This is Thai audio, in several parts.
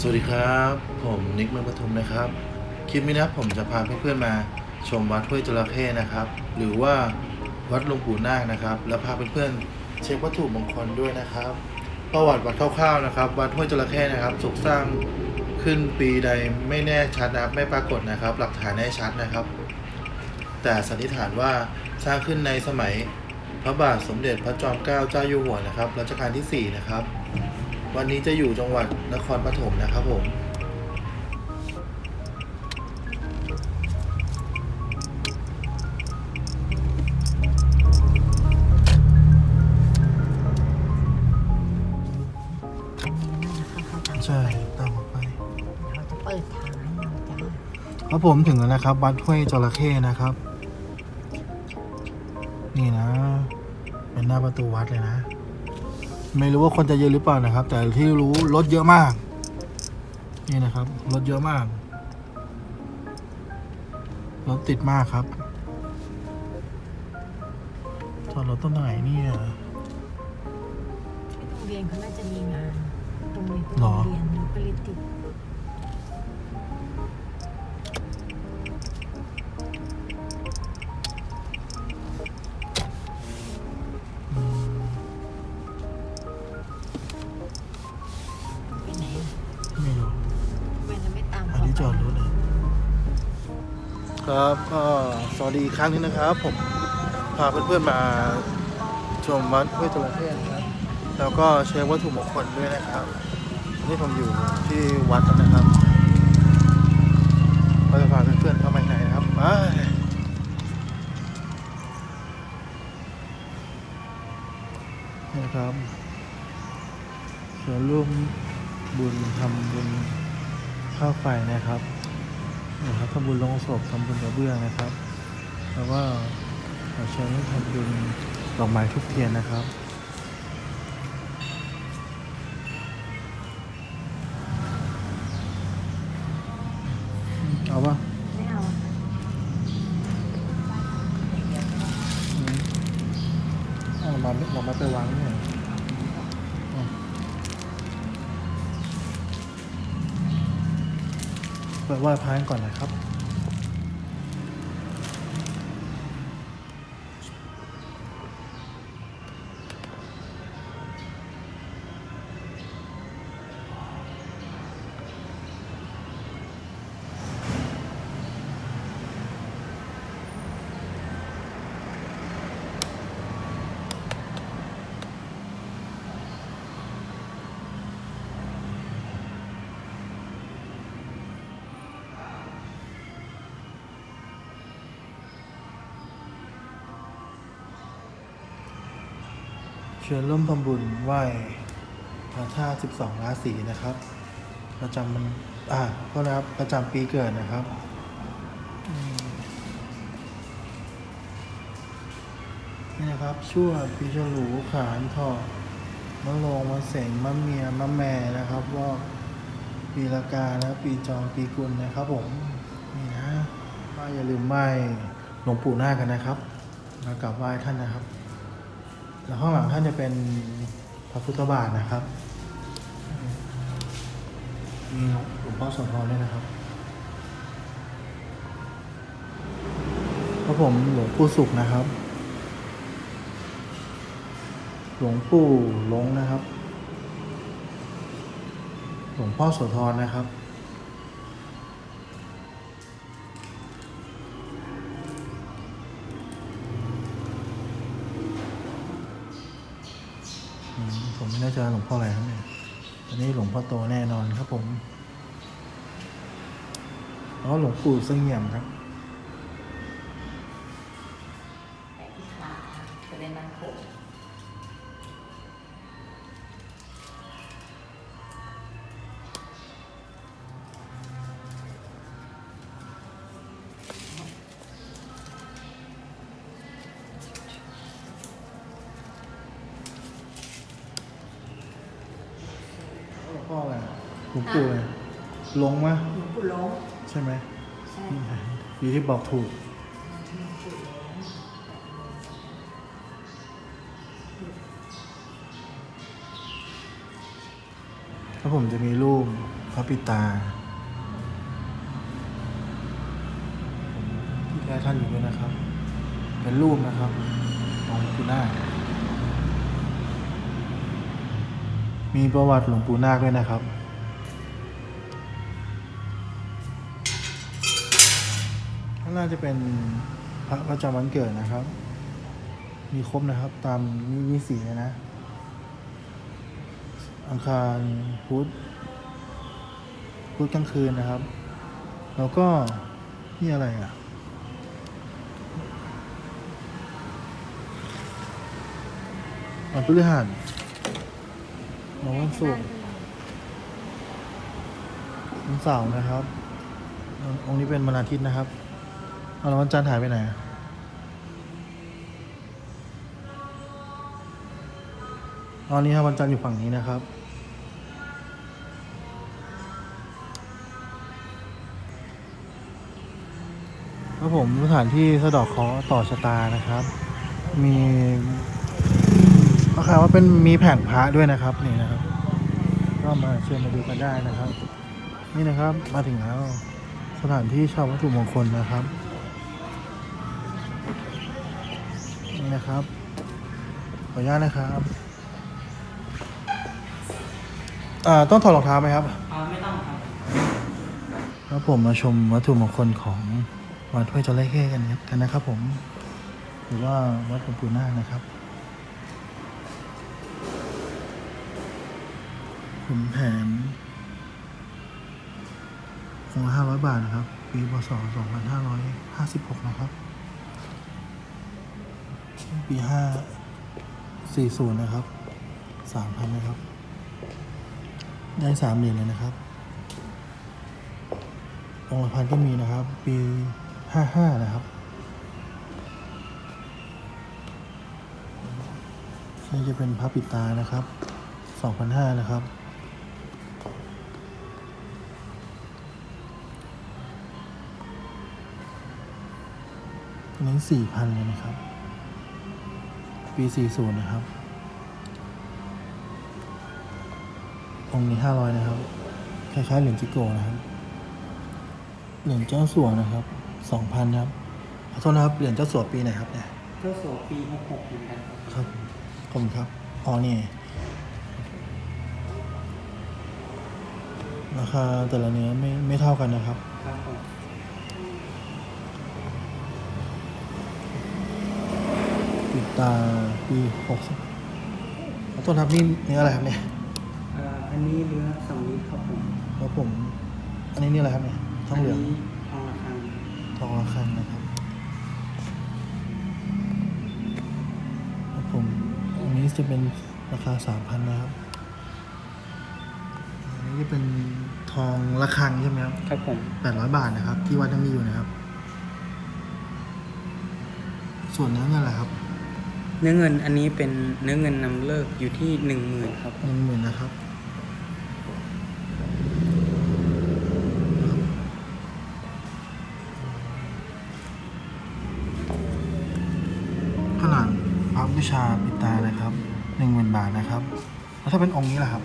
สวัสดีครับ ผมนิกเมืองปทุมนะครับ คลิปนี้นะผมจะพาเพื่อนๆมาชมวัดห้วยจระเข้นะครับ หรือว่าวัดหลวงปู่นาคนะครับ แล้วพาเพื่อนๆเช็ควัตถุมงคลด้วยนะครับ ประวัติวัดคร่าวๆนะครับ วัดห้วยจระเข้นะครับถูกสร้างขึ้นปีใดไม่แน่ชัดนะครับไม่ปรากฏนะครับ หลักฐานแน่ชัดนะครับ แต่สันนิษฐานว่าสร้างขึ้นในสมัยพระบาทสมเด็จพระจอมเกล้าเจ้าอยู่หัวนะครับรัชกาลที่ 4 นะครับ วันนี้จะอยู่จังหวัดนครปฐมนะครับผมใช่ตามออกไปเราจะเปิดทางให้เราจ้าครับผมถึงแล้วนะครับ วัดห้วยจระเข้นะครับ นี่นะ เป็นหน้าประตูวัดเลยนะ ไม่รู้ว่าคนจะเยอะหรือเปล่านะครับ แต่ที่รู้รถเยอะมาก นี่นะครับรถเยอะมากรถติดมากครับจอดรถตรงไหนเนี่ยที่โรงเรียนเขาน่าจะมีงานตรงนี้เป็นหรโรองเรียนแล้วก็เลยติด จอดรถครับก็สวัสดีอีกครั้งหนึงนะครับ ผมพาเพื่อนๆมาชมวัดห้วยจระเข้นะครับ แล้วก็เช็ควัตถุมงคลด้วยนะครับวันนี่ผมอยู่ที่วัดนะครับเราจะพาเพื่อนๆเข้ามาข้างในนะครับไปนี่นะครับส่วนร่วมบุญทำบุญ ข้าวไฟนะครับนะครับทำบุญลงศพทำบุญกระเบื้องนะครับ แล้วก็ขอเชิญให้ทำบุญดอกไม้ทุกเทียนนะครับ ไปไหว้พระกันก่อนนะครับ เชิญร่วมทำบุญไหว้พระธาตุ12 ราศีนะครับ ประจำมันอ่าโทษนะครับประจำปีเกิดนะครับนี่นะครับชั่วปีฉลูขานทอมะโรงมะเสงมะเมียมะแม่นะครับว่าปีละกาและปีจองปีกุลนะครับผมนี่นะก็อย่าลืมไหว้หลวงปู่นาคกันนะครับมากราบไหว้ท่านนะครับ แล้วข้างหลังท่านจะเป็นพระพุทธบาทนะครับ มีหลวงพ่อโสธรด้วยนะครับพระผมหลวงปู่สุขนะครับ หลวงปู่ลงนะครับ หลวงพ่อโสธรนะครับ จะหลวงพ่ออะไรครับเนี่ยตอนนี้หลวงพ่อโตแน่นอนครับผมอ๋อหลวงปู่เสงี่ยมครับ หลวงปู่อะไรลงมะหลวงปู่ล้มใช่ไหมใช่นี่ไงอยู่ที่บอกถูกหลวงปู่ล้มแล้วผมจะมีรูปพระปิตาที่แท้ท่านอยู่ด้วยนะครับ เป็นรูปนะครับของหลวงปู่นาคมีประวัติหลวงปู่นาคด้วยนะครับ น้าจะเป็นพระประจำวันเกิดนะครับ มีครบนะครับ ตามมีมีสีเลยนะ อังคารพุธพุธกลางคืนนะครับ แล้วก็นี่อะไรอะวันพฤหัสวันศุกร์วันเสาร์นะครับ องค์นี้เป็นวันอาทิตย์นะครับ เอาแล้ววันจันทร์หายไปไหนอะตอนนี้ครับวันจันทร์อยู่ฝั่งนี้นะครับ ครับผมสถานที่สะดอกเคราะห์ต่อชะตานะครับ มีก็คือว่าเป็นมีแผงพระด้วยนะครับนี่นะครับ ก็มาเชิญมาดูกันได้นะครับ นี่นะครับมาถึงแล้ว สถานที่ช่าวัตถุมงคลนะครับ นี่นะครับ ขออนุญาตนะครับอ่าต้องถอดรองเท้าไหมครับ อ่าไม่ต้องครับครับผมมาชมวัตถุมงคลของวัดห้วยจระเข้กันนะครับกันนะครับ ผม หรือว่าวัดหลวงปู่นาคนะครับขุนแผนองค์ละห้าร้อยบาทนะครับ ปีพศสองพันห้าร้อยห้าสิบหกนะครับ ปีห้าสี่ศูนย์นะครับสามพันนะครับ ได้สามเหรียญเลยนะครับองค์ละพันก็มีนะครับ ปีห้าห้านะครับนี่จะเป็นพระปิตานะครับสองพันห้านะครับอันนี้สี่พันเลยนะครับ ปีสี่ศูนย์นะครับ องค์นี้ห้าร้อยนะครับ คล้ายๆเหรียญจิโกนะครับ เหรียญเจ้าสัวนะครับสองพันครับ ขอโทษนะครับ เหรียญเจ้าสัวปีไหนครับเนี่ย เจ้าสัวปีหกหกเหมือนกันครับครับ ขอบคุณครับ อ๋อนี่ราคาแต่ละเนื้อไม่ไม่เท่ากันนะครับ ครับผม ปิด ตาปีหกสิบขอโทษครับนี่เนื้ออะไรครับเนี่ยอ่าอันนี้เนื้อสำลีครับผมครับผม อันนี้นี่อะไรครับเนี่ยทองเหลืองนนี้ทองระฆังทองระฆังนะครับครับผม อันนี้จะเป็นราคาสามพันนะครับ อันนี้จะเป็นทองระฆังใช่ไหมครับครับผมแปดร้อยบาทนะครับ ที่วัดยังมีอยู่นะครับ ส่วนเนื้อเงินอะไรครับ เนื้อเงินอันนี้เป็นเนื้อเงินนำเลิกอยู่ที่หนึ่งหมื่นครับหนึ่งหมื่นนะครับ ขนาดพระบูชาปิดตานะครับหนึ่งหมื่นบาทนะครับ แล้วถ้าเป็นองค์นี้ล่ะครับ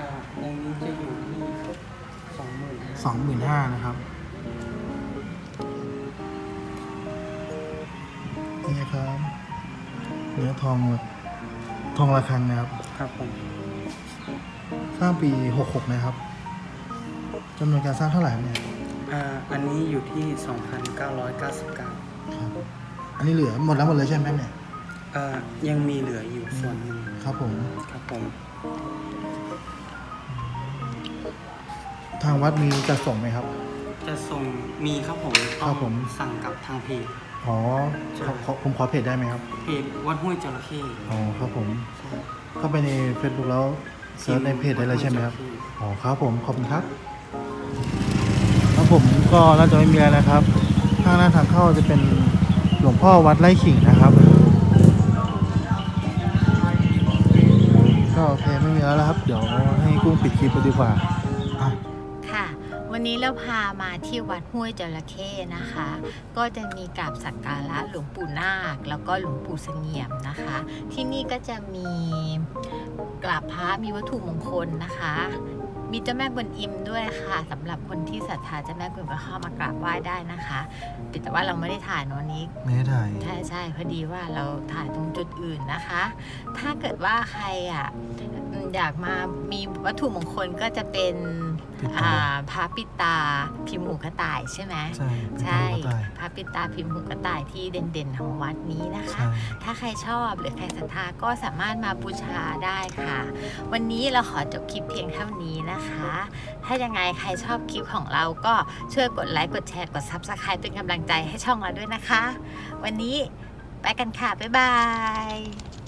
อ่าองค์นี้จะอยู่ที่สองหมื่นสองหมื่นห้านะครับ นี่นะครับ เนื้อทองแบบทองระฆังนะครับ ครับผมสร้างปี 66 นะครับจำนวนการสร้างเท่าไหร่ครับเนี่ยอ่าอันนี้อยู่ที่สองพันเก้าร้อยเก้าสิบเก้าครับ อันนี้เหลือหมดแล้วหมดเลยใช่ไหมเนี่ยอ่ายังมีเหลืออยู่ส่วนหนึ่งครับผม ครับผม ทางวัดมีจัดส่งไหมครับ จะส่งมีครับผมครัต้อบผมงสั่งกับทางเพจ อ๋อขอขอผมขอเพจได้ไหมครับ เพจวัดห้วยจระเข้อ๋อครับผม ใช่เข้าไปใน Facebook แล้วเซิร์ชในเพจได้เลยใช่ไหมครับ อ๋อครับผม ขอบคุณครับครับผมก็น่าจะไม่มีอะไรนะครับ ข้างหน้าทางเข้าจะเป็นหลวงพ่อวัดไร่ขิงนะครับ ก็โอเคไม่มีแล้วนะครับ เดี๋ยวให้กุ้งปิดคลิปไปดีกว่าอะค่ะ วันนี้เราพามาที่วัดห้วยจระเข้นะคะ ก็จะมีกราบสักการะหลวงปู่นาค แล้วก็หลวงปู่เสงี่ยมนะคะ ที่นี่ก็จะมีกราบพระมีวัตถุมงคลนะคะ มีเจ้าแม่กวนอิมด้วยค่ะสำหรับคนที่ศรัทธาเจ้าแม่กวนอิมก็เข้ามากราบไหว้ได้นะคะแต่ว่าเราไม่ได้ถ่ายนวันนี้ไม่ได้ถ่ายใช่ใช่พอดีว่าเราถ่ายตรงจุดอื่นนะคะ ถ้าเกิดว่าใครอะอืมอยากมามีวัตถุมงคลก็จะเป็น ปิดตา อ่าพระปิดตาพิมพ์หูกระต่ายใช่ไหมใช่ใช่พระปิดตาพิมพ์หูกระต่ายที่เด่นๆของวัดนี้นะคะ ถ้าใครชอบหรือใครศรัทธาก็สามารถมาบูชาได้ค่ะ วันนี้เราขอจบคลิปเพียงเท่านี้นะคะ ถ้ายังไงใครชอบคลิปของเราก็ช่วยกดไลค์กดแชร์กด Subscribe เป็นกำลังใจให้ช่องเราด้วยนะคะ วันนี้ไปกันค่ะ บ๊ายบาย